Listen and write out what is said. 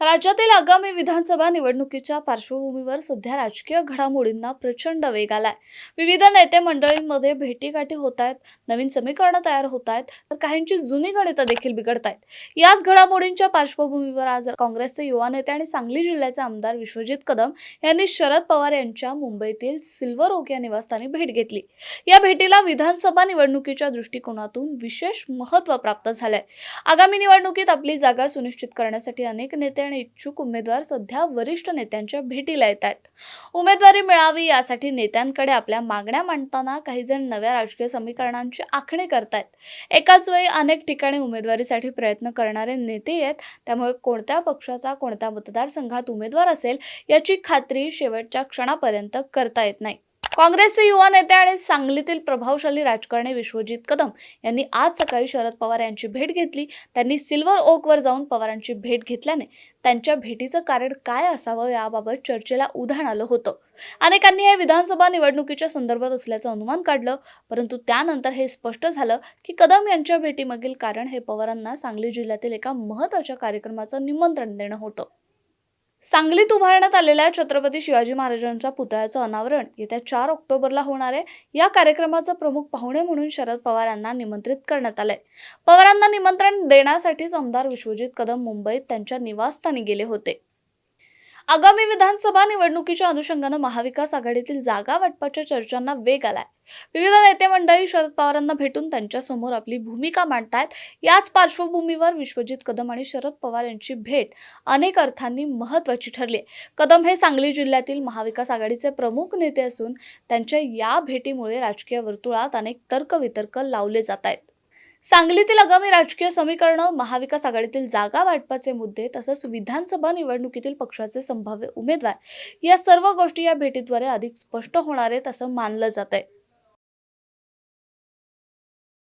राज्यातील आगामी विधानसभा निवडणुकीच्या पार्श्वभूमीवर सध्या राजकीय घडामोडींना प्रचंड वेग आलाय. विविध नेते मंडळींमध्ये भेटीगाठी होत आहेत नवीन समीकरणं तयार होत आहेत तर काहींची जुनी गणितं देखील बिघडत आहेत याच घडामोडींच्या पार्श्वभूमीवर आज काँग्रेसचे युवा नेते आणि सांगली जिल्ह्याचे आमदार विश्वजित कदम यांनी शरद पवार यांच्या मुंबईतील सिल्वर ओक या निवासस्थानी भेट घेतली. या भेटीला विधानसभा निवडणुकीच्या दृष्टिकोनातून विशेष महत्त्व प्राप्त झालंय. आगामी निवडणुकीत आपली जागा सुनिश्चित करण्यासाठी अनेक नेते आणि इच्छुक उमेदवार सध्या वरिष्ठ नेत्यांच्या भेटीला येत आहेत उमेदवारी मिळावी यासाठी नेत्यांकडे आपल्या मागण्या मांडताना काही जण नव्या राजकीय समीकरणांची आखणी करतायत. एकाच वेळी अनेक ठिकाणी उमेदवारीसाठी प्रयत्न करणारे नेते आहेत त्यामुळे कोणत्या पक्षाचा कोणत्या मतदारसंघात उमेदवार असेल याची खात्री शेवटच्या क्षणापर्यंत करता येत नाही. काँग्रेसचे युवा नेते आणि सांगलीतील प्रभावशाली राजकारणी विश्वजित कदम यांनी आज सकाळी शरद पवार यांची भेट घेतली. त्यांनी सिल्वर ओकवर जाऊन पवारांची भेट घेतल्याने त्यांच्या भेटीचं कारण काय असावं याबाबत चर्चेला उधाण आलं होतं. अनेकांनी हे विधानसभा निवडणुकीच्या संदर्भात असल्याचं अनुमान काढलं परंतु त्यानंतर हे स्पष्ट झालं की कदम यांच्या भेटीमागील कारण हे पवारांना सांगली जिल्ह्यातील एका महत्त्वाच्या कार्यक्रमाचं निमंत्रण देणं होतं. सांगलीत उभारण्यात आलेल्या छत्रपती शिवाजी महाराजांच्या पुतळ्याचं अनावरण येत्या चार ऑक्टोबरला होणार आहे. या कार्यक्रमाचं प्रमुख पाहुणे म्हणून शरद पवार यांना निमंत्रित करण्यात आलंय. पवारांना निमंत्रण देण्यासाठीच आमदार विश्वजित कदम मुंबईत त्यांच्या निवासस्थानी गेले होते. आगामी विधानसभा निवडणुकीच्या अनुषंगानं महाविकास आघाडीतील जागा वाटपाच्या चर्चांना वेग आलाय. विविध नेते मंडळी शरद पवारांना भेटून त्यांच्यासमोर आपली भूमिका मांडतायत. याच पार्श्वभूमीवर विश्वजित कदम आणि शरद पवार यांची भेट अनेक अर्थांनी महत्वाची ठरली कदम हे सांगली जिल्ह्यातील महाविकास आघाडीचे प्रमुख नेते असून त्यांच्या या भेटीमुळे राजकीय वर्तुळात अनेक तर्कवितर्क लावले जात आहेत सांगलीतील आगामी राजकीय समीकरणं महाविकास आघाडीतील जागा वाटपाचे मुद्दे तसंच विधानसभा निवडणुकीतील पक्षाचे संभाव्य उमेदवार या सर्व गोष्टी या भेटीद्वारे अधिक स्पष्ट होणार आहेत असं मानलं जात आहे